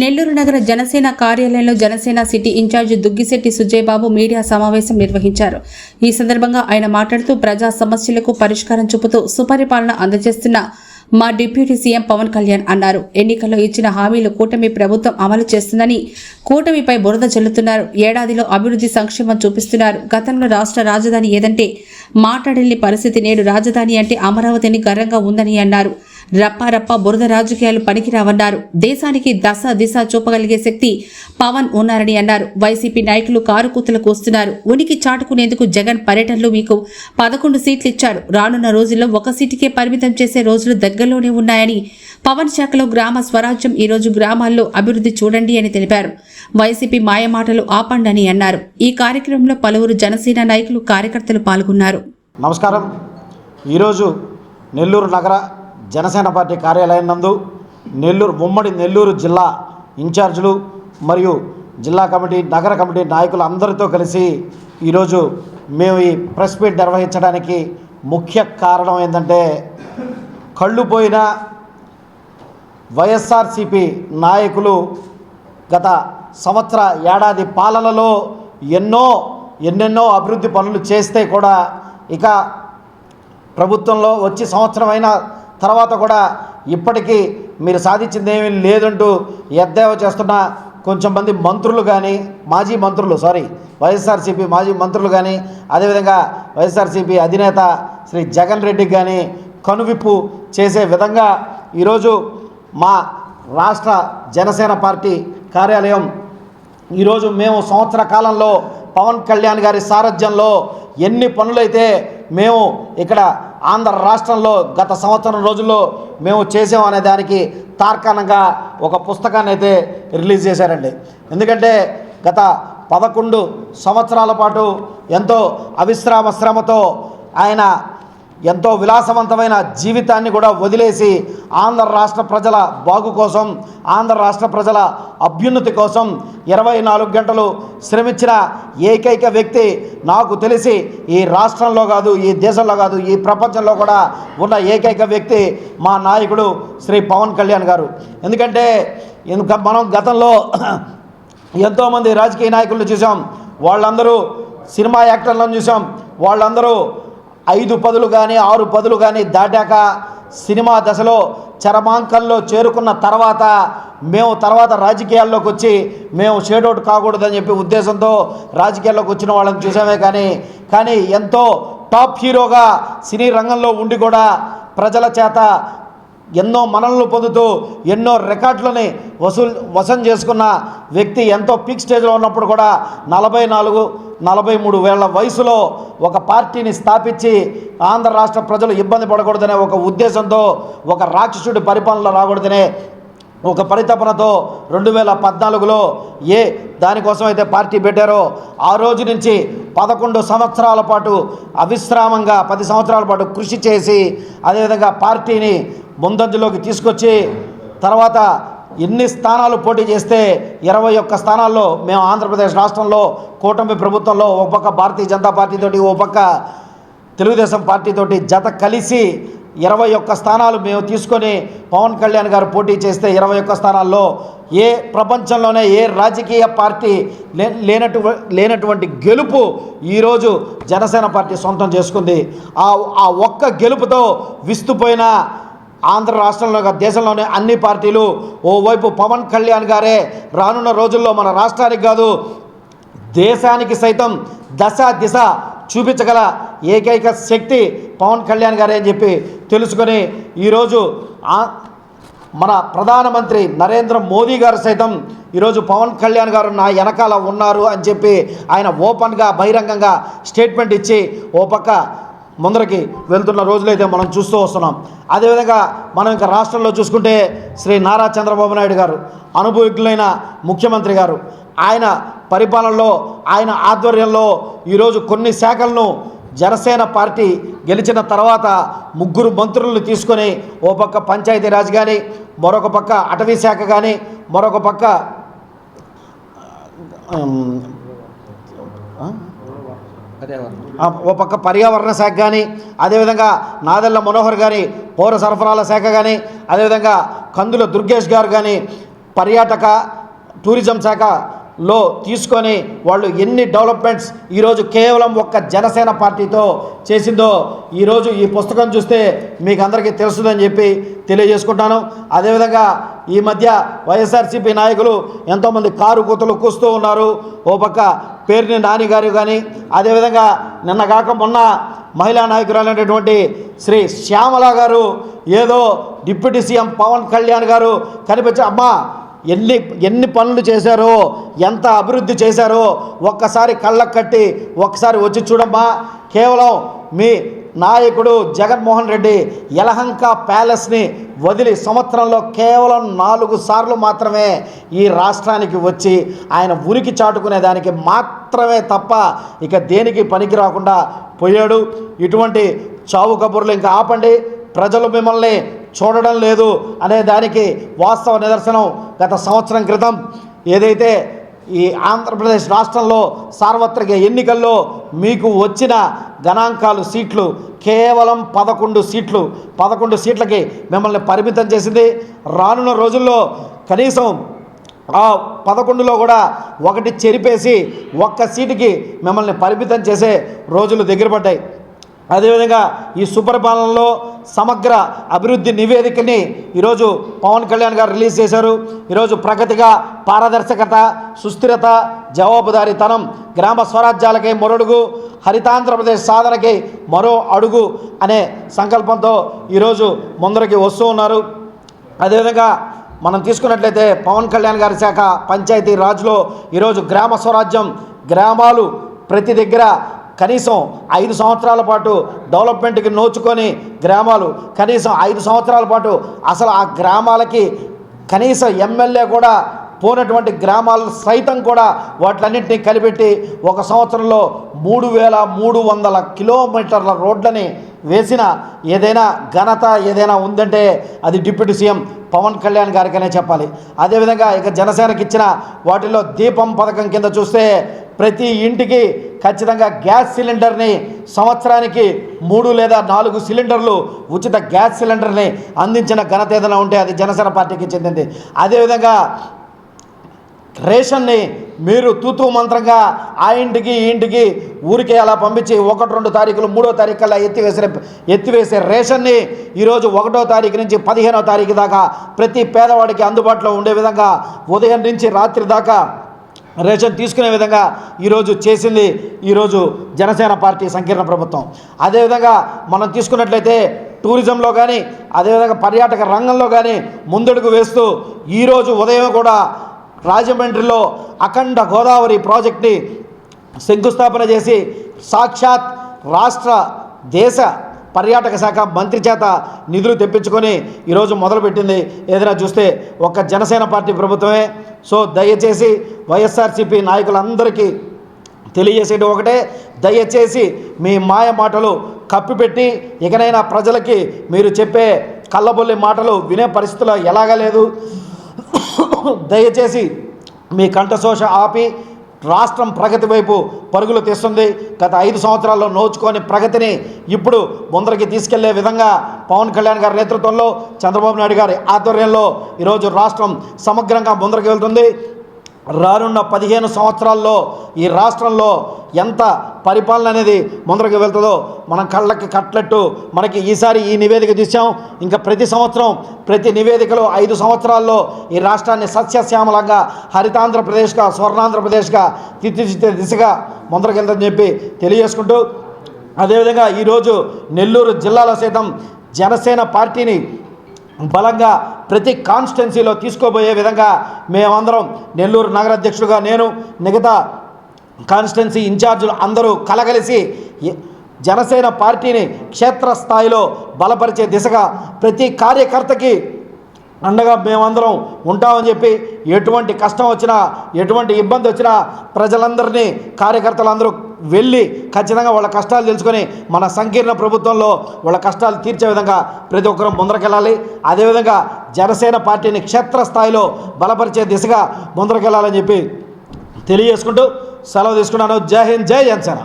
నెల్లూరు నగర జనసేన కార్యాలయంలో Janasena city incharge Duggisetty Sujayababu media సమావేశం నిర్వహించారు. ఈ సందర్భంగా ఆయన మాట్లాడుతూ ప్రజా సమస్యలకు పరిష్కారం చూపుతూ సుపరిపాలన అందజేస్తున్న మా డిప్యూటీ సీఎం పవన్ కళ్యాణ్ అన్నారు. ఎన్నికల్లో ఇచ్చిన హామీలు కూటమి ప్రభుత్వం అమలు చేస్తుందని కూటమిపై బురద చల్లుతున్నారు. ఏడాదిలో అభివృద్ధి సంక్షేమం చూపిస్తున్నారు. గతంలో రాష్ట్ర రాజధాని ఏదంటే మాట్లాడలేని పరిస్థితి నేడు రాజధాని అంటే అమరావతిని గర్వంగా ఉందని అన్నారు. రప్పారప్ప బురద రాజకీయాలు పనికిరావన్నారు. దేశానికి దశ దిశ చూపగలిగే శక్తి పవన్ ఉన్నారని అన్నారు. వైసీపీ నాయకులు కారుకూతలకు వస్తున్నారు. ఉనికి చాటుకునేందుకు జగన్ పర్యటనలు మీకు పదకొండు సీట్లు ఇచ్చారు. రానున్న రోజుల్లో ఒక సీటుకే పరిమితం చేసే రోజులు దగ్గరలోనే ఉన్నాయని పవన్ శాఖలో గ్రామ స్వరాజ్యం ఈ రోజు గ్రామాల్లో అభివృద్ధి చూడండి అని తెలిపారు. వైసీపీ మాయమాటలు ఆపండి అని అన్నారు. ఈ కార్యక్రమంలో పలువురు జనసేన నాయకులు కార్యకర్తలు పాల్గొన్నారు. నమస్కారం. ఈరోజు నెల్లూరు నగర జనసేన పార్టీ కార్యాలయం నందు నెల్లూరు ఉమ్మడి నెల్లూరు జిల్లా ఇన్ఛార్జీలు మరియు జిల్లా కమిటీ నగర కమిటీ నాయకులు అందరితో కలిసి ఈరోజు మేము ఈ ప్రెస్ మీట్ నిర్వహించడానికి ముఖ్య కారణం ఏంటంటే కళ్ళు పోయిన వైఎస్ఆర్సిపి నాయకులు గత సంవత్సర ఏడాది పాలనలో ఎన్నో ఎన్నెన్నో అభివృద్ధి పనులు చేస్తే కూడా ఇక ప్రభుత్వంలో వచ్చి సంవత్సరమైన తర్వాత కూడా ఇప్పటికీ మీరు సాధించింది ఏమీ లేదంటూ ఎద్దేవా చేస్తున్న కొంచెం మంది మంత్రులు కానీ మాజీ మంత్రులు సారీ వైఎస్ఆర్సీపీ మాజీ మంత్రులు కానీ అదేవిధంగా వైఎస్ఆర్సీపీ అధినేత శ్రీ జగన్ రెడ్డికి కానీ కనువిప్పు చేసే విధంగా ఈరోజు మా రాష్ట్ర జనసేన పార్టీ కార్యాలయం ఈరోజు మేము సంవత్సర కాలంలో పవన్ కళ్యాణ్ గారి సారథ్యంలో ఎన్ని పనులైతే మేము ఇక్కడ ఆంధ్ర రాష్ట్రంలో గత సంవత్సరం రోజుల్లో మేము చేసాం అనే దానికి తార్కాణంగా ఒక పుస్తకాన్ని అయితే రిలీజ్ చేశారండి. ఎందుకంటే గత పదకొండు సంవత్సరాల పాటు ఎంతో అవిశ్రామ శ్రమతో ఆయన ఎంతో విలాసవంతమైన జీవితాన్ని కూడా వదిలేసి ఆంధ్ర రాష్ట్ర ప్రజల బాగు కోసం ఆంధ్ర రాష్ట్ర ప్రజల అభ్యున్నతి కోసం ఇరవై నాలుగు గంటలు శ్రమించిన ఏకైక వ్యక్తి నాకు తెలిసి ఈ రాష్ట్రంలో కాదు ఈ దేశంలో కాదు ఈ ప్రపంచంలో కూడా ఉన్న ఏకైక వ్యక్తి మా నాయకుడు శ్రీ పవన్ కళ్యాణ్ గారు. ఎందుకంటే మనం గతంలో ఎంతోమంది రాజకీయ నాయకులను చూసాం. వాళ్ళందరూ సినిమా యాక్టర్లను చూసాం. వాళ్ళందరూ ఐదు పదులు కానీ ఆరు పదులు కానీ దాటాక సినిమా దశలో చరమాంకంలో చేరుకున్న తర్వాత మేము తర్వాత రాజకీయాల్లోకి వచ్చి మేము షేడౌట్ కాకూడదని చెప్పి ఉద్దేశంతో రాజకీయాల్లోకి వచ్చిన వాళ్ళని చూసామే కానీ కానీ ఎంతో టాప్ హీరోగా సినీ రంగంలో ఉండి కూడా ప్రజల చేత ఎన్నో మనలను పొందుతూ ఎన్నో రికార్డులని వసూలు వసం చేసుకున్న వ్యక్తి ఎంతో పీక్ స్టేజ్లో ఉన్నప్పుడు కూడా నలభై నాలుగు నలభై మూడు వేల వయసులో ఒక పార్టీని స్థాపించి ఆంధ్ర రాష్ట్ర ప్రజలు ఇబ్బంది పడకూడదనే ఒక ఉద్దేశంతో ఒక రాక్షసుడి పరిపాలన రాకూడదనే ఒక పరితపనతో రెండు వేల పద్నాలుగులో ఏ దానికోసం అయితే పార్టీ పెట్టారో ఆ రోజు నుంచి పదకొండు సంవత్సరాల పాటు అవిశ్రామంగా పది సంవత్సరాల పాటు కృషి చేసి అదేవిధంగా పార్టీని ముందంజలోకి తీసుకొచ్చి తర్వాత ఎన్ని స్థానాలు పోటీ చేస్తే ఇరవై ఒక్క స్థానాల్లో మేము ఆంధ్రప్రదేశ్ రాష్ట్రంలో కూటమి ప్రభుత్వంలో ఒక పక్క భారతీయ జనతా పార్టీతోటి ఓ పక్క తెలుగుదేశం పార్టీతోటి జత కలిసి ఇరవై ఒక్క స్థానాలు మేము తీసుకొని పవన్ కళ్యాణ్ గారు పోటీ చేస్తే ఇరవై ఒక్క స్థానాల్లో ఏ ప్రపంచంలోనే ఏ రాజకీయ పార్టీ లే లేనటు లేనటువంటి గెలుపు ఈరోజు జనసేన పార్టీ సొంతం చేసుకుంది. ఆ ఆ ఒక్క గెలుపుతో విస్తుపోయిన ఆంధ్ర రాష్ట్రంలో దేశంలోనే అన్ని పార్టీలు. ఓవైపు పవన్ కళ్యాణ్ గారే రానున్న రోజుల్లో మన రాష్ట్రానికి కాదు దేశానికి సైతం దశ దిశ చూపించగల ఏకైక శక్తి పవన్ కళ్యాణ్ గారే అని చెప్పి తెలుసుకొని ఈరోజు ఆ- మన ప్రధానమంత్రి నరేంద్ర మోదీ గారు సైతం ఈరోజు పవన్ కళ్యాణ్ గారు నా వెనకాల ఉన్నారు అని చెప్పి ఆయన ఓపెన్గా బహిరంగంగా స్టేట్మెంట్ ఇచ్చి ఓ పక్క ముందరకి వెళ్తున్న రోజులైతే మనం చూస్తూ వస్తున్నాం. అదేవిధంగా మనం ఇంకా రాష్ట్రంలో చూసుకుంటే శ్రీ నారా చంద్రబాబు నాయుడు గారు అనుభవజ్ఞులైన ముఖ్యమంత్రి గారు ఆయన పరిపాలనలో ఆయన ఆధ్వర్యంలో ఈరోజు కొన్ని శాఖలను జనసేన పార్టీ గెలిచిన తర్వాత ముగ్గురు మంత్రులను తీసుకొని ఓ పక్క పంచాయతీరాజ్ కానీ మరొక పక్క అటవీ శాఖ కానీ మరొక పక్క ఓ పక్క పర్యావరణ శాఖ కానీ అదేవిధంగా నాదెల్ల మనోహర్ గారి పౌర సరఫరాల శాఖ కానీ అదేవిధంగా కందుల దుర్గేష్ గారు కానీ పర్యాటక టూరిజం శాఖ లో తీసుకొని వాళ్ళు ఎన్ని డెవలప్మెంట్స్ ఈరోజు కేవలం ఒక్క జనసేన పార్టీతో చేసిందో ఈరోజు ఈ పుస్తకం చూస్తే మీకు అందరికీ తెలుస్తుందని చెప్పి తెలియజేసుకుంటాను. అదేవిధంగా ఈ మధ్య వైఎస్ఆర్సీపీ నాయకులు ఎంతోమంది కారు కూతలు కూస్తూ ఉన్నారు. ఓ పక్క పేరుని నాని గారు కానీ అదేవిధంగా నిన్న కాక మొన్న మహిళా నాయకురాలైనటువంటి శ్రీ శ్యామల గారు ఏదో డిప్యూటీ సీఎం పవన్ కళ్యాణ్ గారు కనిపించి అమ్మా ఎన్ని ఎన్ని పనులు చేశారో ఎంత అభివృద్ధి చేశారో ఒక్కసారి కళ్ళకు కట్టి ఒక్కసారి వచ్చి చూడమ్మా. కేవలం మీ నాయకుడు జగన్మోహన్ రెడ్డి యలహంక ప్యాలెస్ని వదిలి సంవత్సరంలో కేవలం నాలుగు సార్లు మాత్రమే ఈ రాష్ట్రానికి వచ్చి ఆయన ఉనికి చాటుకునే దానికి మాత్రమే తప్ప ఇక దేనికి పనికి రాకుండా పోయాడు. ఇటువంటి చావు కబుర్లు ఇంకా ఆపండి. ప్రజలు మిమ్మల్ని చూడడం లేదు అనే దానికి వాస్తవ నిదర్శనం గత సంవత్సరం క్రితం ఏదైతే ఈ ఆంధ్రప్రదేశ్ రాష్ట్రంలో సార్వత్రిక ఎన్నికల్లో మీకు వచ్చిన గణాంకాలు సీట్లు కేవలం పదకొండు సీట్లు పదకొండు సీట్లకి మిమ్మల్ని పరిమితం చేసింది. రానున్న రోజుల్లో కనీసం ఆ పదకొండులో కూడా ఒకటి చెరిపేసి ఒక్క సీటుకి మిమ్మల్ని పరిమితం చేసే రోజులు దగ్గర పడ్డాయి. అదేవిధంగా ఈ సుపరిపాలనలో సమగ్ర అభివృద్ధి నివేదికని ఈరోజు పవన్ కళ్యాణ్ గారు రిలీజ్ చేశారు. ఈరోజు ప్రగతిగా పారదర్శకత సుస్థిరత జవాబుదారీతనం గ్రామ స్వరాజ్యాలకై మరొడుగు హరితాంధ్రప్రదేశ్ సాధనకి మరో అడుగు అనే సంకల్పంతో ఈరోజు ముందరికి వస్తూ ఉన్నారు. అదేవిధంగా మనం తీసుకున్నట్లయితే పవన్ కళ్యాణ్ గారి శాఖ పంచాయతీ రాజ్లో ఈరోజు గ్రామ స్వరాజ్యం గ్రామాలు ప్రతి దగ్గర కనీసం ఐదు సంవత్సరాల పాటు డెవలప్మెంట్కి నోచుకొని గ్రామాలు కనీసం ఐదు సంవత్సరాల పాటు అసలు ఆ గ్రామాలకి కనీసం ఎమ్మెల్యే కూడా పోనటువంటి గ్రామాలు సైతం కూడా వాటిలన్నింటినీ కలిపెట్టి ఒక సంవత్సరంలో మూడు వేల మూడు వందల కిలోమీటర్ల రోడ్లని వేసిన ఏదైనా ఘనత ఏదైనా ఉందంటే అది డిప్యూటీ సీఎం పవన్ కళ్యాణ్ గారికనే చెప్పాలి. అదేవిధంగా ఇక జనసేనకి ఇచ్చిన వాటిలో దీపం పథకం కింద చూస్తే ప్రతి ఇంటికి ఖచ్చితంగా గ్యాస్ సిలిండర్ని సంవత్సరానికి మూడు లేదా నాలుగు సిలిండర్లు ఉచిత గ్యాస్ సిలిండర్ని అందించిన ఘనత ఏదైనా ఉంటే అది జనసేన పార్టీకి చెందింది. అదేవిధంగా రేషన్ని మీరు తూతూ మంత్రంగా ఆ ఇంటికి ఈ ఇంటికి ఊరికే అలా పంపించి ఒకటి రెండు తారీఖులు మూడో తారీఖు కల్లా ఎత్తివేసిన ఎత్తివేసే రేషన్ని ఈరోజు ఒకటో తారీఖు నుంచి పదిహేనో తారీఖు దాకా ప్రతి పేదవాడికి అందుబాటులో ఉండే విధంగా ఉదయం నుంచి రాత్రి దాకా రేషన్ తీసుకునే విధంగా ఈరోజు చేసింది ఈరోజు జనసేన పార్టీ సంకీర్ణ ప్రభుత్వం. అదేవిధంగా మనం తీసుకున్నట్లయితే టూరిజంలో కానీ అదేవిధంగా పర్యాటక రంగంలో కానీ ముందడుగు వేస్తూ ఈరోజు ఉదయం కూడా రాజమండ్రిలో అఖండ గోదావరి ప్రాజెక్ట్ని శంకుస్థాపన చేసి సాక్షాత్ రాష్ట్ర దేశ పర్యాటక శాఖ మంత్రి చేత నిధులు తెప్పించుకొని ఈరోజు మొదలుపెట్టింది. ఏదైనా చూస్తే ఒక్క జనసేన పార్టీ ప్రభుత్వమే. సో దయచేసి వైఎస్ఆర్సీపీ నాయకులందరికీ తెలియజేసేది ఒకటే. దయచేసి మీ మాయ మాటలు కప్పిపెట్టి ఇకనైనా ప్రజలకి మీరు చెప్పే కళ్ళబొల్లి మాటలు వినే పరిస్థితిలో ఎలాగా లేదు. దయచేసి మీ కంఠశోష ఆపి రాష్ట్రం ప్రగతి వైపు పరుగులు తీస్తుంది. గత ఐదు సంవత్సరాల్లో నోచుకొని ప్రగతిని ఇప్పుడు ముందరికి తీసుకెళ్ళే విధంగా పవన్ కళ్యాణ్ గారి నేతృత్వంలో చంద్రబాబు నాయుడు గారి ఆధ్వర్యంలో ఈరోజు రాష్ట్రం సమగ్రంగా ముందరికి వెళ్తుంది. రానున్న పదిహేను సంవత్సరాల్లో ఈ రాష్ట్రంలో ఎంత పరిపాలన అనేది ముందరకు వెళ్తుందో మనం కళ్ళకి కట్లట్టు మనకి ఈసారి ఈ నివేదిక తీసాం ఇంకా ప్రతి సంవత్సరం ప్రతి నివేదికలో ఐదు సంవత్సరాల్లో ఈ రాష్ట్రాన్ని సస్యశ్యామలంగా హరితాంధ్రప్రదేశ్గా స్వర్ణాంధ్రప్రదేశ్గా తీర్చిదిద్దే దిశగా ముందరకెళ్తని చెప్పి తెలియజేసుకుంటూ అదేవిధంగా ఈరోజు నెల్లూరు జిల్లాలో సైతం జనసేన పార్టీని బలంగా ప్రతి కాన్స్టిట్యున్సీలో తీసుకోబోయే విధంగా మేమందరం నెల్లూరు నగరాధ్యక్షుడుగా నేను మిగతా కాన్స్టిట్యున్సీ ఇన్ఛార్జీలు అందరూ కలగలిసి జనసేన పార్టీని క్షేత్రస్థాయిలో బలపరిచే దిశగా ప్రతి కార్యకర్తకి అండగా మేమందరం ఉంటామని చెప్పి ఎటువంటి కష్టం వచ్చినా ఎటువంటి ఇబ్బంది వచ్చినా ప్రజలందరినీ కార్యకర్తలందరూ వెళ్ళి ఖచ్చితంగా వాళ్ళ కష్టాలు తెలుసుకొని మన సంకీర్ణ ప్రభుత్వంలో వాళ్ళ కష్టాలు తీర్చే విధంగా ప్రతి ఒక్కరూ ముందరకెళ్ళాలి. అదేవిధంగా జనసేన పార్టీని క్షేత్రస్థాయిలో బలపరిచే దిశగా ముందరకెళ్ళాలని చెప్పి తెలియజేసుకుంటూ సెలవు తీసుకున్నాను. జై హింద్ జై జనసేన.